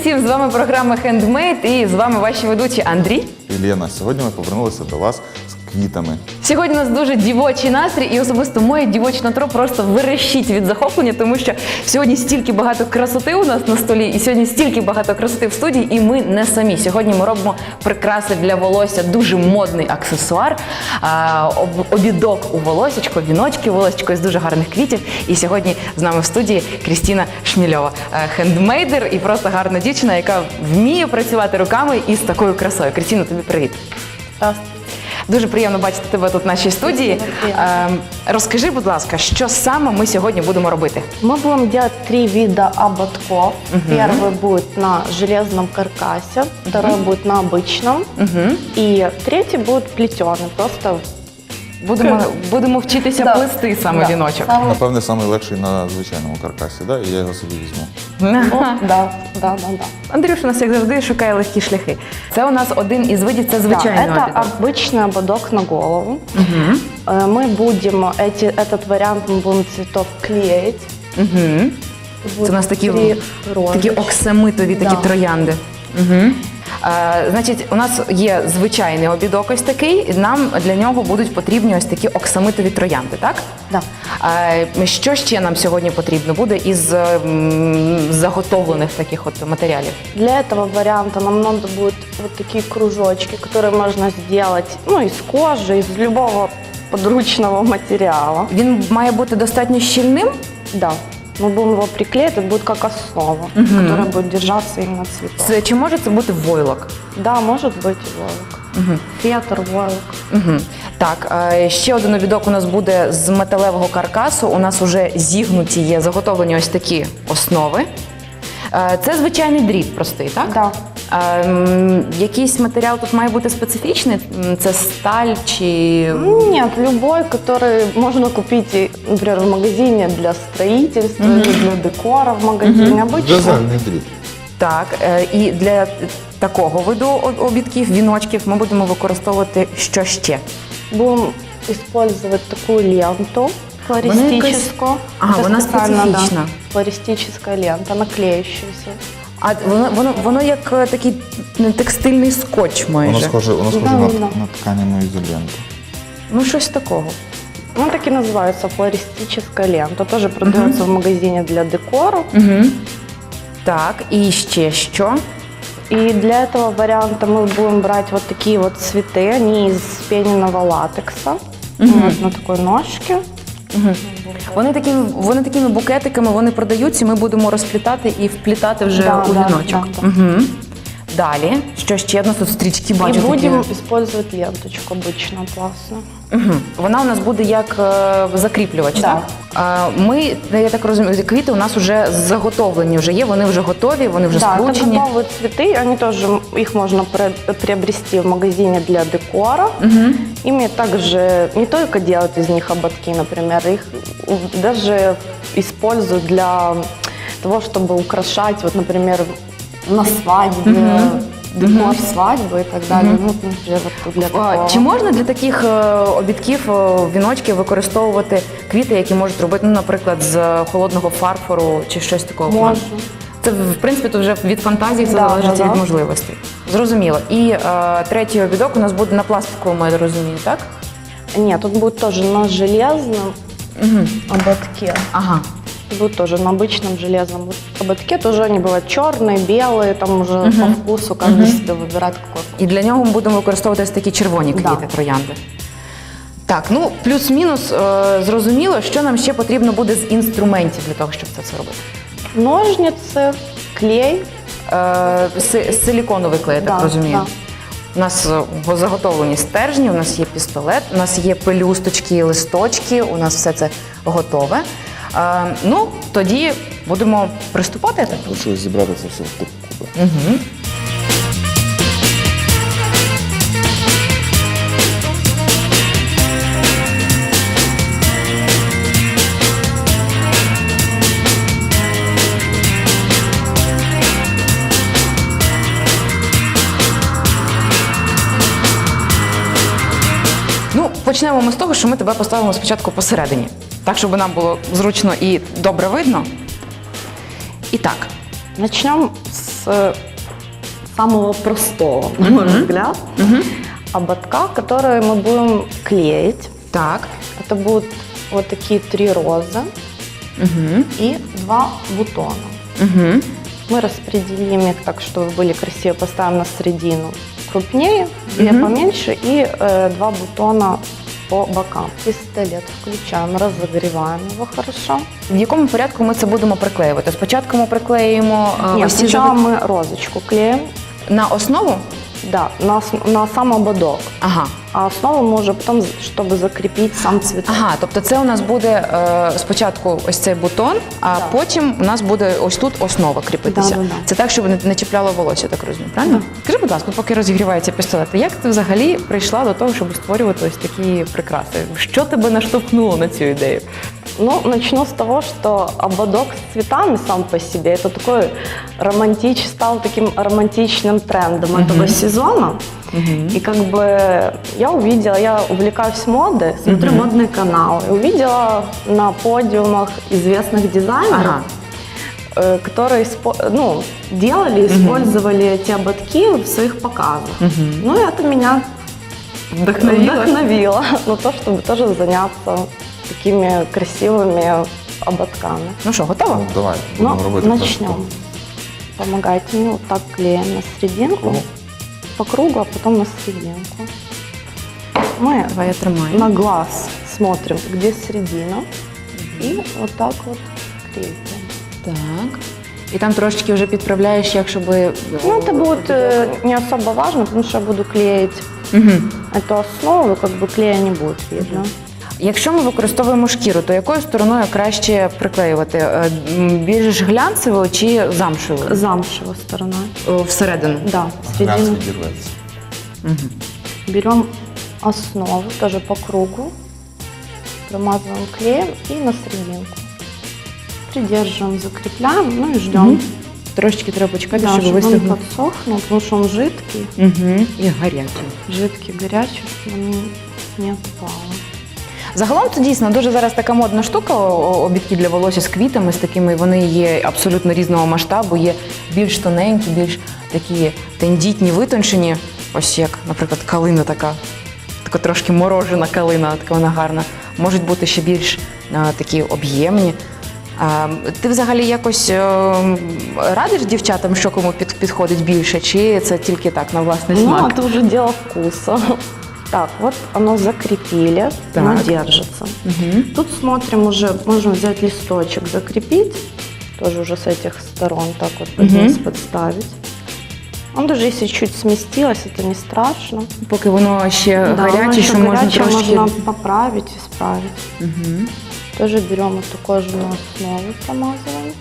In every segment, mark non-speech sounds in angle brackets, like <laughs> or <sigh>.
Усім! З вами програма Handmade і з вами ваші ведучі Андрій. І сьогодні ми повернулися до вас квітами. Сьогодні у нас дуже дівочий настрій, і особисто моє дівоче нутро просто верещить від захоплення, тому що сьогодні стільки багато красоти у нас на столі, і сьогодні стільки багато красоти в студії, і ми не самі. Сьогодні ми робимо прикраси для волосся, дуже модний аксесуар, а, обідок у волосечко, віночки у волосечко із дуже гарних квітів. І сьогодні з нами в студії Крістіна Шмільова, е, хендмейдер і просто гарна дівчина, яка вміє працювати руками із такою красою. Крістіна, тобі привіт. Дуже приємно бачити тебе тут в нашій студії. Ем, розкажи, будь ласка, що саме ми сьогодні будемо робити? Мы будем делать три вида ободков. Первый будет на железном каркасе, второй будет на обычном, и третий будет плетеный, просто Будемо, будемо вчитися Да. плести саме Да. віночок. Сам- Напевне, найлегший на звичайному каркасі, да? і я його собі візьму. Ну, да, да, да, да. Андрюш у нас, як завжди, шукає легкі шляхи. Це у нас один із видів, це звичайний Да, это обідок. обычный ободок на голову. Э, Мы будем эти, этот вариант мы будем цветов клеить. Мгм. Будет Це у нас такі, три такі розочки. оксамитові такі Да. троянди. Угу. Е, значить, у нас є звичайний обідок ось такий, нам для нього будуть потрібні ось такі оксамитові троянди, так? Да. Е, Що ще нам сьогодні потрібно буде із м, заготовлених таких от матеріалів? Для этого варианта нам надо будет вот такие кружочки, которые можно сделать ну, из кожи, из любого подручного материала. Він має бути достатньо щільним. Да Мы будем его приклеить, это будет как основа, которая будет держаться именно цветок. Це чи може це бути войлок? Да, может быть и войлок. Фетр, войлок. Угу. Так, е, ще один обідок у нас буде з металевого каркасу. У нас вже зігнуті є заготовлені ось такі основи. Е, Це звичайний дріт простий, так? Да. Е, м, Якийсь матеріал тут має бути специфічний? М, Це сталь чи. Нет, любой, который можно купить, и, например, в магазине для строительства или для декора в магазине. Обычно. В'язальний дріт. Так, е, і для такого виду о- обідків, віночків ми будемо використовувати що ще? Будем использовать такую ленту флористическую. Ага, Это вона специально, да, специфічна. флористическая лента, наклеющаяся. А воно, воно, воно як е, такий м, текстильний скотч майже. Воно схоже, воно схоже Да, на, да. на тканяну ізоленту. Ну, щось такого. Ну, так и называется флористическая лента. Тоже продается в магазине для декора. Угу. Так, і ще що? И для этого варианта мы будем брать вот такие вот цветы. Они из пененного латекса. Вот на такой ножке. Вони такими, вони такими букетиками вони продаються, ми будемо розплітати і вплітати вже Да, у віночок. да, да. Угу. Далі, що ще? У нас тут стрічки бачу. и будем такі. использовать ленточку обычно классную. Угу. Вона у нас буде як е, закріплювач, Да. так? Е, Ми, я так розумію, квіти у нас вже заготовлені, вже є, вони вже готові, вони вже Да, это скручені. готовые цветы. Они тоже, их можно пре- приобрести в магазине для декора. Ими также не только делать из них ободки, например, их даже используют для того, чтобы украшать, вот, например, на свадьбе, декор свадьбы и так далее. Ну, например, для такого. Чи можна для таких е, обідків, е, віночків використовувати квіти, які можуть робити, ну, наприклад, з холодного фарфору чи щось такого? Можна. Це в принципі тут вже від фантазії все Да, залежить да, від да. можливостей. Зрозуміло. І е, третій обідок у нас буде на пластиковому, я розумію, так? Нет, тут будет тоже на железном ободке. Ага Будут тоже на обычном железном ободке. Тоже они бывают черные, белые, там уже по вкусу каждый себе выбирает какой. І для нього ми будемо використовувати ось такі червоні квіти, Да. троянди. Так, ну плюс-мінус е, зрозуміло, що нам ще потрібно буде з інструментів для того, щоб це все робити. Ножницы, клей. Е, си- силіконовий клей, я так Да, розумію. да. У нас е, заготовлені стержні, у нас є пістолет, у нас є пелюсточки, листочки, у нас все це готове. Е, ну, тоді будемо приступати. Лишилось зібрати це все в купи. Угу. Ну, почнемо ми з того, що ми тебе поставимо спочатку посередині, так, щоб нам було зручно і добре видно. І так, Начнем с с самого простого, на мой взгляд, ободка, которые мы будем клеить. Так. Это будут вот такие три розы Угу. и два бутона. Угу. Мы распределим их так, чтобы были красиво, поставим на середину крупнее, две поменьше и э, два бутона по бокам. Пистолет включаем, розігріваємо його хорошо. В якому порядку ми це будемо приклеювати? Спочатку ми приклеїмо е, ось ці сначала заготовки розочку клеїмо. на основу. Да, на, ос- на сам ободок. Ага. А основу мы уже потом, чтобы закрепить сам цветок. Ага, тобто це у нас буде е, спочатку ось цей бутон, а потім у нас буде ось тут основа кріпитися. Да-да-да. Це так, щоб не, не чіпляло волосся, так розумію, правильно? Скажи, будь ласка, поки розігрівається пістолет, як ти взагалі прийшла до того, щоб створювати ось такі прикраси? Що тебе наштовхнуло на цю ідею? Ну, начну с того, что ободок с цветами сам по себе это такой романтич, стал таким романтичным трендом этого сезона. И как бы я увидела, я увлекаюсь модой, смотрю модный канал, и увидела на подиумах известных дизайнеров, Ага. э, которые ну, делали, использовали эти ободки в своих показах. Ну, и это меня вдохновило на то, чтобы тоже заняться такими красивыми ободками. Ну що, готово? Ну, давай, Ну, будемо робити начнем. просто. Помогайте мне вот так клеим на серединку, Кругу? по кругу, а потом на серединку. Мы Давай я тримаю. на глаз смотрим, где середина, и вот так вот клеим. Так. І там трошечки вже підправляєш, як щоб. Ну, это будет э, не особо важно, потому что я буду клеить Угу. эту основу, как бы клея не будет видно. Якщо ми використовуємо шкіру, то якою стороною краще приклеювати? Е, м, Більш глянцевою чи замшевою? Замшевой стороной. Е, Всередину. Да, Глянц середину. відірветься. Берем основу, тоже по кругу, промазываем клеем и на серединку. Придерживаем, закрепляем, ну и ждем. Мгм. Трошечки треба почекати, Да, щоб чтобы он вистигнув. подсохнул, потому что он жидкий, Угу. І гарячий. жидкий, горячий, чтобы он не отпал. Загалом це дійсно дуже зараз така модна штука. Обідки для волосся з квітами, з такими вони є абсолютно різного масштабу, є більш тоненькі, більш такі тендітні, витончені. Ось як, наприклад, калина така, така трошки морожена калина, така вона гарна. Можуть бути ще більш а, такі об'ємні. А, ти взагалі якось е, радиш дівчатам, що кому під, підходить більше, чи це тільки так на власний Ну, смак? это уже дело вкуса. Так, вот оно закрепили, так. оно держится. Угу. Тут смотрим уже, можно взять листочек, закрепить, тоже уже с этих сторон так вот угу. подставить. Он даже если чуть сместилось, это не страшно. Пока воно ще да, гаряче, еще можно гаряче, трошки... можна поправити і справити. Угу. Теж беремо ту кожну основу, промазуємо.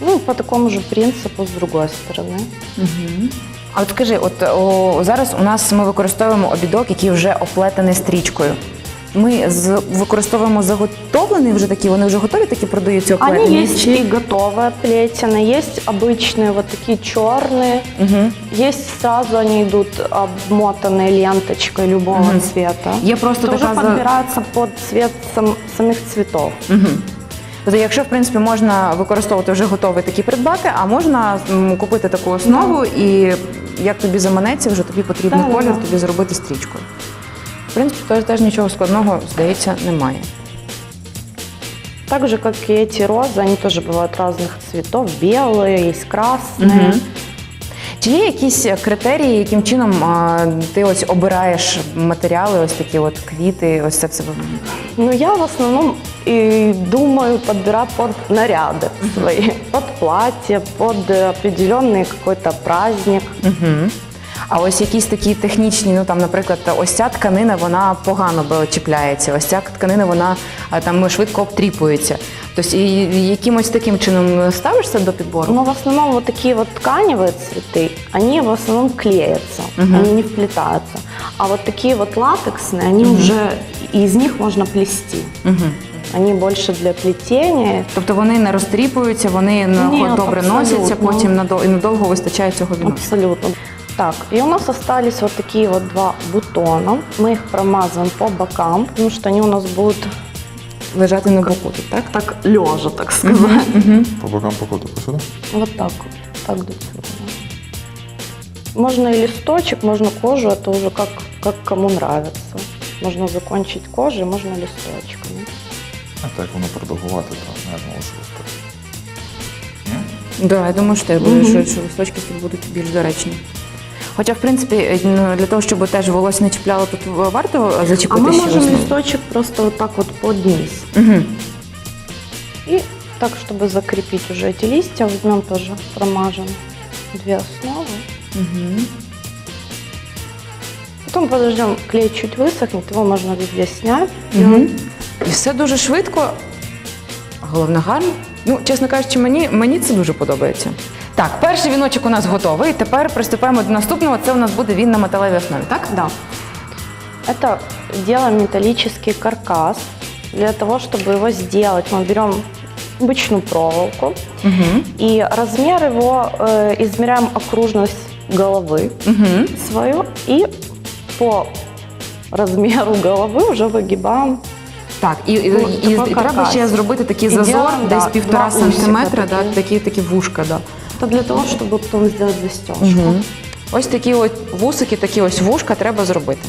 Ну, по такому же принципу с другой стороны. Угу. А от скажи, от о, зараз у нас ми використовуємо обідок, який вже оплетений стрічкою. Ми з, використовуємо заготовлений вже такі, вони вже готові, такі продаються оплетені? Они есть и готовые плетены, есть обычные вот такие черные, Угу. есть сразу они идут обмотанные ленточкой любого Мгм. цвета. Є просто Это уже така за... подбирается под цвет сам- самих цветов. Угу. Тобто, якщо в принципі можна використовувати вже готові такі придбати, а можна м, купити таку основу і як тобі заманеться, вже тобі потрібний Так, колір, так. тобі зробити стрічкою. В принципі, теж, теж нічого складного, здається, немає. Так же, как и эти розы, они тоже бывают разных цветов. Белые, есть красные. Мгм. Чи є якісь критерії, яким чином а, ти ось обираєш матеріали, ось такі от квіти, ось це все? Но я в основном и думаю подбирать под наряды свои, под платье, под э, определенный какой-то праздник. Угу. А ось якісь такі технічні, ну там, наприклад, ось ця тканина вона погано бо чіпляється, ось ця тканина вона а, там швидко обтріпується. Тобто, і якимось таким чином ставишся до підбору? Но в основном вот такие вот тканевые цветы, они в основном клеятся, Мгм. они не вплетаются. А вот такие вот латексные, они уже, из них можно плести. Угу. Они больше для плетения. Тобто вони не розтріпуються, вони на- Ні, добре абсолютно. носяться, потім надо- і надовго вистачає цього відносу. Абсолютно. Так, и у нас остались вот такие вот два бутона. Мы их промазываем по бокам, потому что они у нас будут Лежати на боку тут, так? так лежа, так сказать. Угу. По бокам по куту посюди. Вот так вот. так до сюда. Можно и листочек, можно кожу, это уже как, как кому нравится. Можно закончить кожей, можно листочками. А так воно продовгувати, то не думав, що листочок. Да, я думаю, що, Мгм. що, що листочки тут будуть більш доречні. Хоча, в принципі, е, ну, для того, щоб теж волосся не чіпляло, тут варто А зачепити мы ще можем основу? листочек просто вот так вот под низ. Угу. И так, чтобы закрепить уже эти листья, возьмем тоже промажем две основы. Угу. Потом подождем, клей чуть высохнет, его можно везде снять. И Угу. он І все дуже швидко. Головне гарно. Ну, чесно кажучи, мені, мені це дуже подобається. Так, перший віночок у нас готовий. Тепер приступаємо до наступного. Це у нас буде він на металевій основі, так? Да. Это делаем металлический каркас. Для того, чтобы его сделать, мы берем обычную проволоку Угу. и размер его э, измеряем окружность головы Угу. свою и по размеру головы уже выгибаем. Так, і, і, Ну, і, і такий треба каркас. ще зробити такий І зазор, ділаємо, десь да, півтора два усика сантиметра, да, такі. такі, такі вушка. Да. Это для того, чтобы потом сделать застежку. Угу. Ось такі от вусики, такі ось вушка треба зробити.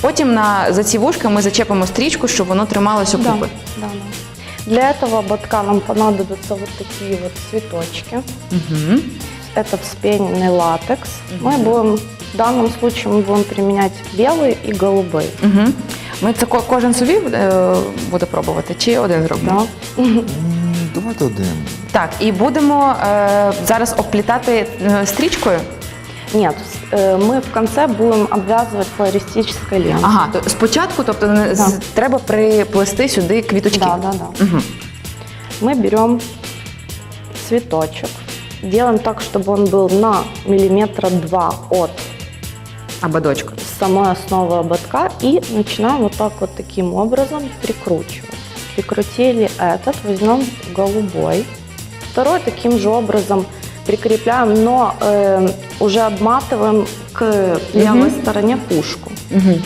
Потім на, за ці вушка ми зачепимо стрічку, щоб воно трималося Да, купи. да, да. Для этого ободка нам понадобятся вот такие вот цветочки. Угу. Это вспененный латекс. Мы будем, в данном случае мы будем применять белый и голубой. Угу. Ми це ко- кожен собі е, буде пробувати, чи один зробимо? Да. М, Давайте один. Так, і будемо е, зараз обплітати е, стрічкою. Нет, с- э, мы в конце будем обвязывать флористической лентой. Ага, то спочатку, тобто не- з- Да. треба приплести сюди квіточки. Да, да, да. Угу. Мы берем цветочек, делаем так, чтобы он был на миллиметра два от Ободочку. самой основы ободка и начинаем вот так вот таким образом прикручивать. Прикрутили этот, возьмем голубой. Второй таким же образом прикрепляем, но э, уже обматываем к левой Мгм. стороне пушку. Угу.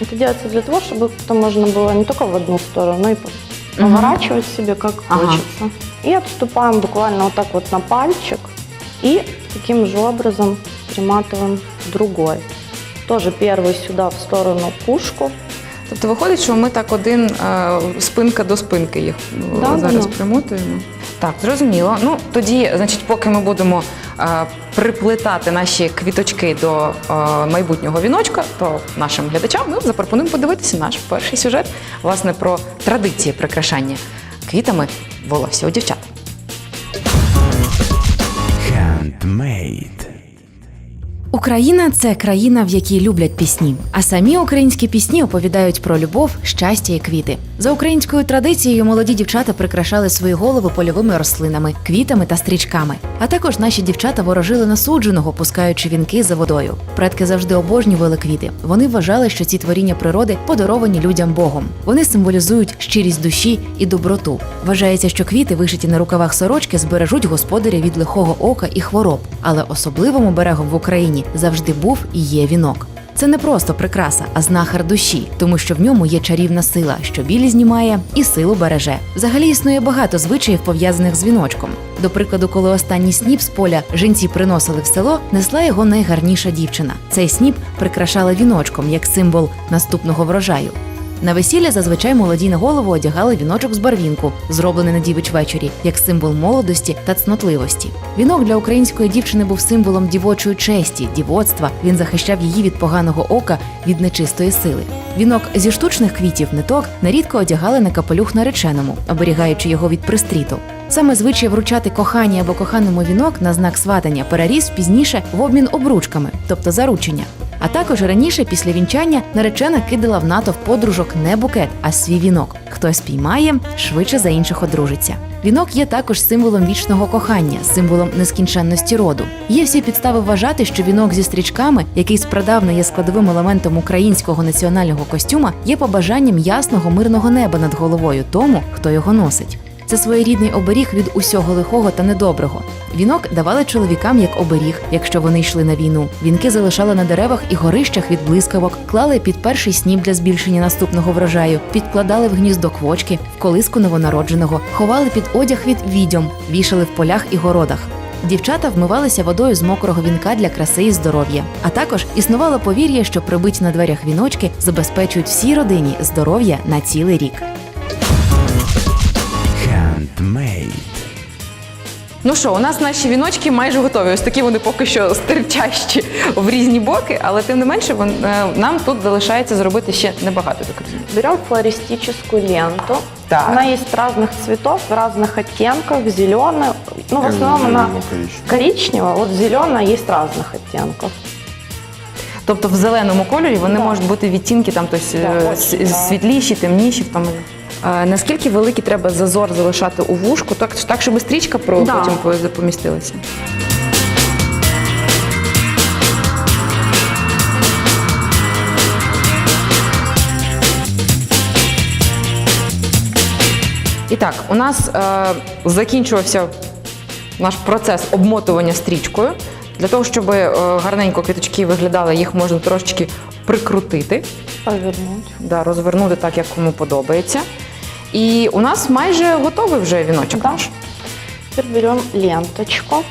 Это делается для того, чтобы потом можно было не только в одну сторону, но и по- поворачивать себе как Ага. хочется. И отступаем буквально вот так вот на пальчик и таким же образом приматываем другой. Тоже первый сюда в сторону пушку. Тобто виходить, що ми так один е, спинка до спинки їх е, Да, зараз да. примотуємо. Так, зрозуміло. Ну тоді, значить, поки ми будемо е, приплетати наші квіточки до е, майбутнього віночка, то нашим глядачам ми запропонуємо подивитися наш перший сюжет власне про традиції прикрашання квітами волосся у дівчат. Handmade. Україна це країна, в якій люблять пісні. А самі українські пісні оповідають про любов, щастя і квіти. За українською традицією молоді дівчата прикрашали свої голови польовими рослинами, квітами та стрічками. А також наші дівчата ворожили на судженого, пускаючи вінки за водою. Предки завжди обожнювали квіти. Вони вважали, що ці творіння природи подаровані людям Богом. Вони символізують щирість душі і доброту. Вважається, що квіти, вишиті на рукавах сорочки, збережуть господаря від лихого ока і хвороб. Але особливим оберегом в Україні завжди був і є вінок. Це не просто прикраса, а знахар душі, тому що в ньому є чарівна сила, що білі знімає і силу береже. Взагалі існує багато звичаїв пов'язаних з віночком. До прикладу, коли останній сніп з поля жінці приносили в село, несла його найгарніша дівчина. Цей сніп прикрашали віночком як символ наступного врожаю. На весілля зазвичай молоді на голову одягали віночок з барвінку, зроблений на дівич вечорі, як символ молодості та цнотливості. Вінок для української дівчини був символом дівочої честі, дівоцтва. Він захищав її від поганого ока, від нечистої сили. Вінок зі штучних квітів ниток нерідко одягали на капелюх нареченому, оберігаючи його від пристріту. Саме звичай вручати коханій або коханому вінок на знак сватання переріс пізніше в обмін обручками, тобто заручення. А також раніше, після вінчання, наречена кидала в натовп подружок не букет, а свій вінок. Хто спіймає, швидше за інших одружиться. Вінок є також символом вічного кохання, символом нескінченності роду. Є всі підстави вважати, що вінок зі стрічками, який спрадавна є складовим елементом українського національного костюма, є побажанням ясного мирного неба над головою тому, хто його носить. Це своєрідний оберіг від усього лихого та недоброго. Вінок давали чоловікам як оберіг, якщо вони йшли на війну. Вінки залишали на деревах і горищах від блискавок, клали під перший сніп для збільшення наступного врожаю, підкладали в гніздо квочки, в колиску новонародженого, ховали під одяг від відьом, вішали в полях і городах. Дівчата вмивалися водою з мокрого вінка для краси і здоров'я. А також існувало повір'я, що прибиті на дверях віночки забезпечують всій родині здоров'я на цілий рік. Ну що, у нас наші віночки майже готові. Ось такі вони поки що стирчащі в різні боки, але тим не менше вон- е, нам тут залишається зробити ще небагато так розумію. Берем флористическую ленту. Так. Она есть разных цветов, в разных оттенках, зеленая. Ну, в основном она коричневый. коричневая, вот зеленая есть разных оттенков. Тобто в зеленому кольорі вони Да. можуть бути відтінки там тобто, Да, е, очень, с- да. світліші, темніші. Там. Наскільки великий треба зазор залишати у вушку, так, так щоб стрічка про Да. потім по- помістилася? І так, у нас е, закінчувався наш процес обмотування стрічкою. Для того, щоб е, гарненько квіточки виглядали, їх можна трошечки прикрутити, Повернуть. да, розвернути так, як кому подобається. І у нас майже готовий вже віночок. Да. наш. Теперь берем ленточку.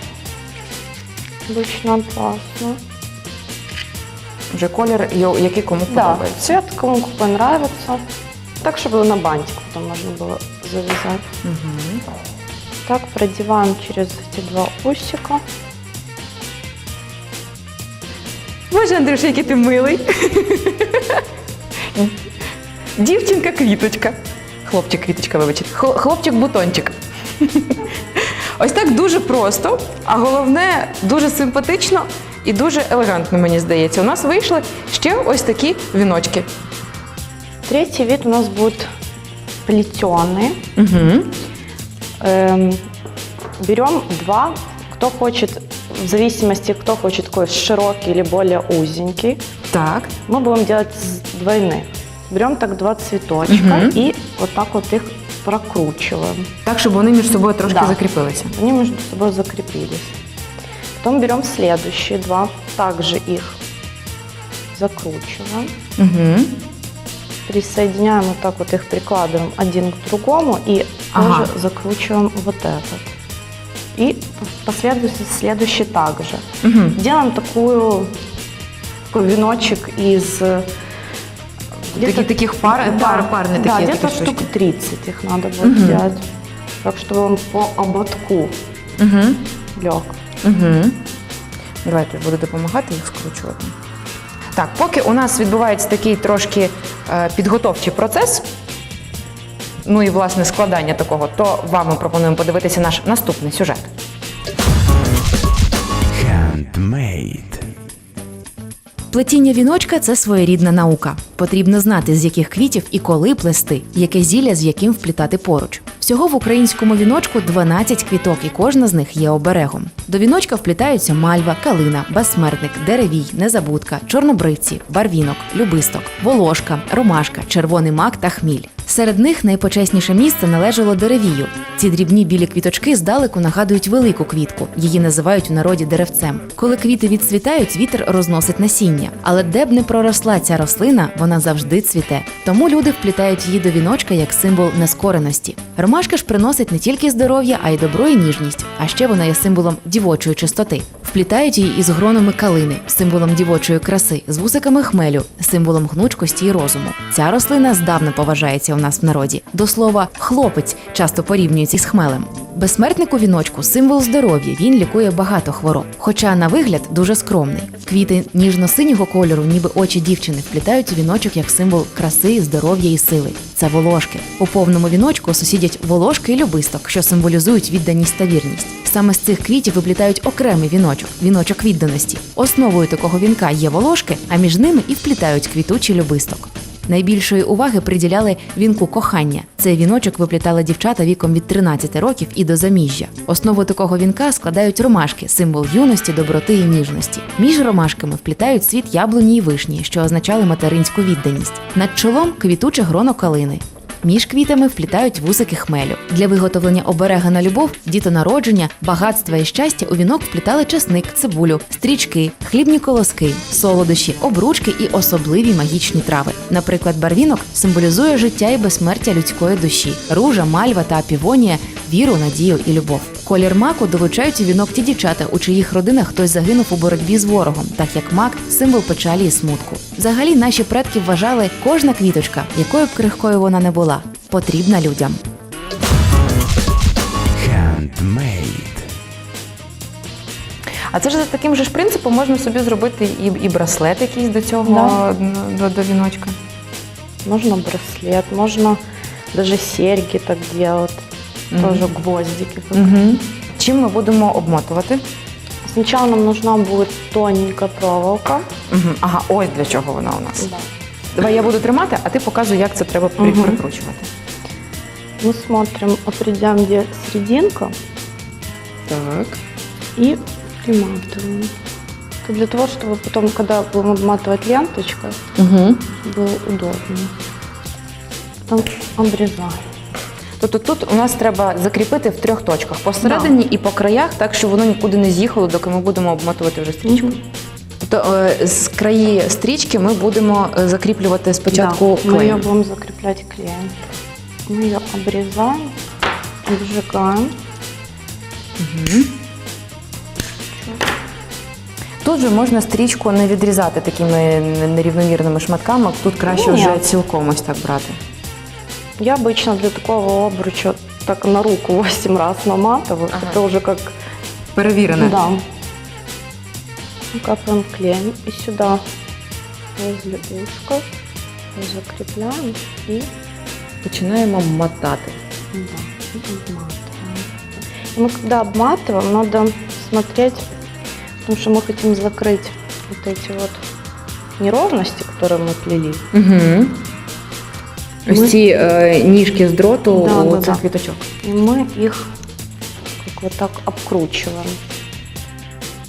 Обычно атласную. Вже колір, йо- який кому Да, подобається. цвет кому какой нравится. Так, чтобы на бантик потом можно было завязать. Так, продеваем через эти два усика. Боже, Андрюш, який ти милий. <laughs> Дівчинка квіточка. Хлопчик квіточка, вибачте. Хл- Хлопчик бутончик. <laughs> Ось так дуже просто, а головне дуже симпатично і дуже елегантно, мені здається. У нас вийшли ще ось такі віночки. Третий вид у нас будет плетеный. Угу. Эм, берем два, кто хочет, в зависимости, кто хочет такой широкий или более узенький. Так. Мы будем делать с двойных. Берем так два цветочка Мгм. и вот так вот их прокручиваем. Так, щоб вони між собою трошки Да. закріпилися. Они между собой закрепились. Потом берем следующие два, также их закручиваем. Угу. Присоединяем вот так вот их, прикладываем один к другому и Ага. тоже закручиваем вот этот. И последующий следующий также. Угу. Делаем такую, такой веночек из Такі, таких пар, да, пар, парні да, такі. где-то такі штук 30 их надо будет Мгм. взять. Так, чтобы он по ободку Угу. лег. Угу. Давайте буду допомагати їх скручувати. Так, поки у нас відбувається такий трошки е, підготовчий процес, ну і власне складання такого, то вам ми пропонуємо подивитися наш наступний сюжет. Handmade. Плетіння віночка це своєрідна наука. Потрібно знати, з яких квітів і коли плести, яке зілля з яким вплітати поруч. Всього в українському віночку 12 квіток, і кожна з них є оберегом. До віночка вплітаються мальва, калина, безсмертник, деревій, незабудка, чорнобривці, барвінок, любисток, волошка, ромашка, червоний мак та хміль. Серед них найпочесніше місце належало деревію. Ці дрібні білі квіточки здалеку нагадують велику квітку. Її називають у народі деревцем. Коли квіти відцвітають, вітер розносить насіння. Але де б не проросла ця рослина, вона завжди цвіте. Тому люди вплітають її до віночка як символ нескореності. Ромашка ж приносить не тільки здоров'я, а й добро і ніжність. А ще вона є символом дівочої чистоти. Вплітають її із гронами калини, символом дівочої краси, з вусиками хмелю, символом гнучкості і розуму. Ця рослина здавна поважається у нас в народі. До слова, хлопець часто порівнюється із хмелем. Безсмертник у віночку символ здоров'я. Він лікує багато хвороб. Хоча на вигляд дуже скромний. Квіти ніжно-синього кольору, ніби очі дівчини, вплітають у віночок як символ краси, здоров'я і сили. Це волошки. У повному віночку сусідять волошки і любисток, що символізують відданість та вірність. Саме з цих квітів виплітають окремий віночок віночок відданості. Основою такого вінка є волошки, а між ними і вплітають квітучий любисток. Найбільшої уваги приділяли вінку кохання. Цей віночок виплітали дівчата віком від 13 років і до заміжжя. Основу такого вінка складають ромашки, символ юності, доброти і ніжності. Між ромашками вплітають світ яблуні і вишні, що означали материнську відданість. Над чолом квітуче гроно калини. Між квітами вплітають вусики хмелю. Для виготовлення оберега на любов, дітонародження, багатства і щастя у вінок вплітали часник, цибулю, стрічки, хлібні колоски, солодощі, обручки і особливі магічні трави. Наприклад, барвінок символізує життя і безсмертя людської душі, ружа, мальва та півонія віру, надію і любов. Колір маку долучають у вінок ті дівчата, у чиїх родинах хтось загинув у боротьбі з ворогом, так як мак символ печалі і смутку. Взагалі, наші предки вважали, кожна квіточка, якою б крихкою вона не була, потрібна людям. Handmade. А це ж за таким же ж принципом можна собі зробити і, і браслет якийсь до цього до, до віночка. Можно браслет, можно даже серьги так делать Тоже гвоздики. Угу. Чим ми будемо обмотувати? Сначала нам нужна будет тоненькая проволока. Угу. Ага, ось для чого вона у нас. Да. Давай я буду тримати, а ти показуй, як це треба при- Мгм. прикручувати. Мы смотрим, определяем, где серединка Так. и приматываем. Это для того, чтобы потом, когда будем обматывать ленточкой, Угу. было удобно. Потом обрезаем. Тобто тут у нас треба закріпити в трьох точках посередині і по краях, так щоб воно нікуди не з'їхало, доки ми будемо обмотувати вже стрічку. Мгм. Тобто е, з краї стрічки ми будемо е, закріплювати спочатку да, мы ее клеєм. будем закреплять клеем. Мы ее обрезаем, обжигаем. Тут же можна стрічку не відрізати такими нерівномірними шматками. Тут краще Ні. вже цілком ось так брати. Я обычно для такого обруча так на руку 8 раз наматываю. Ага. Это уже как Перевірене. Да. Капаем клеем и сюда возле ушка закрепляем и Починаємо мотати. да, обматываем. И мы когда обматываем, надо смотреть, потому что мы хотим закрыть вот эти вот неровности, которые мы плели. Угу. Ми- Ось ці е, ніжки з дроту Да, у да, цих да. квіточок. И мы их как вот так обкручиваем.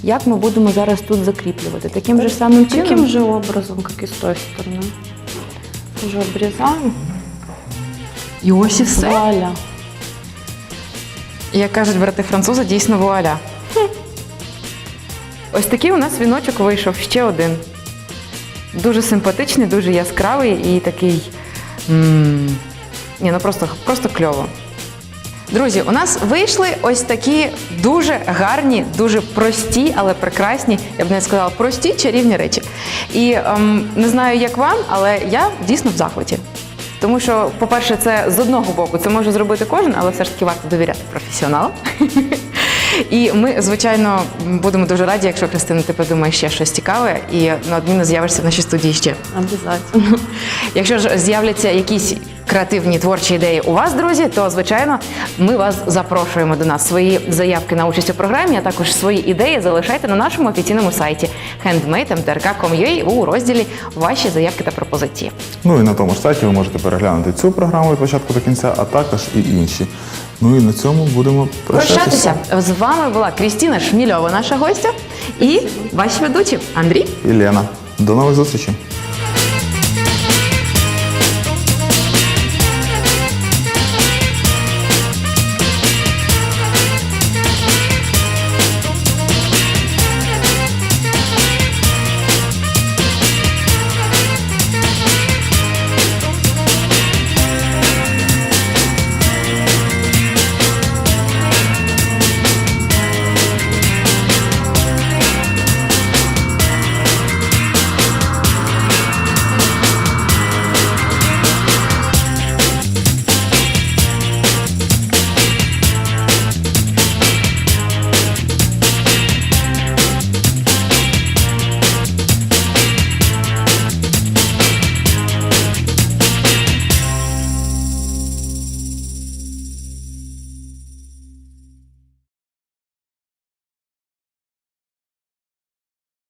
Як ми будемо зараз тут закріплювати? Таким же самим чином? Таким же образом, как и с той стороны. Уже обрезаем. І ось і все. Вуаля. Як кажуть брати французи, дійсно вуаля. Ось такий у нас віночок вийшов ще один. Дуже симпатичний, дуже яскравий і такий. М, Ні, ну просто, просто кльово. Друзі, у нас вийшли ось такі дуже гарні, дуже прості, але прекрасні, я б не сказала, прості чарівні речі. І ем, не знаю, як вам, але я дійсно в захваті. Тому що, по-перше, це з одного боку це може зробити кожен, але все ж таки варто довіряти професіоналам. <laughs> І ми, звичайно, будемо дуже раді, якщо Христина, ти придумаєш ще щось цікаве і неодмінно з'явишся в нашій студії ще. Обязательно. <laughs> Якщо ж з'являться якісь креативні творчі ідеї у вас, друзі, то звичайно ми вас запрошуємо до нас. Свої заявки на участь у програмі, а також свої ідеї залишайте на нашому офіційному сайті handmade.mtrk.com.ua у розділі Ваші заявки та пропозиції. Ну і на тому ж сайті ви можете переглянути цю програму від початку до кінця, а також і інші. Ну і на цьому будемо прощатися. З вами була Крістіна Шмільова, наша гостя, і ваші ведучі Андрій. І Лена. До нових зустрічей.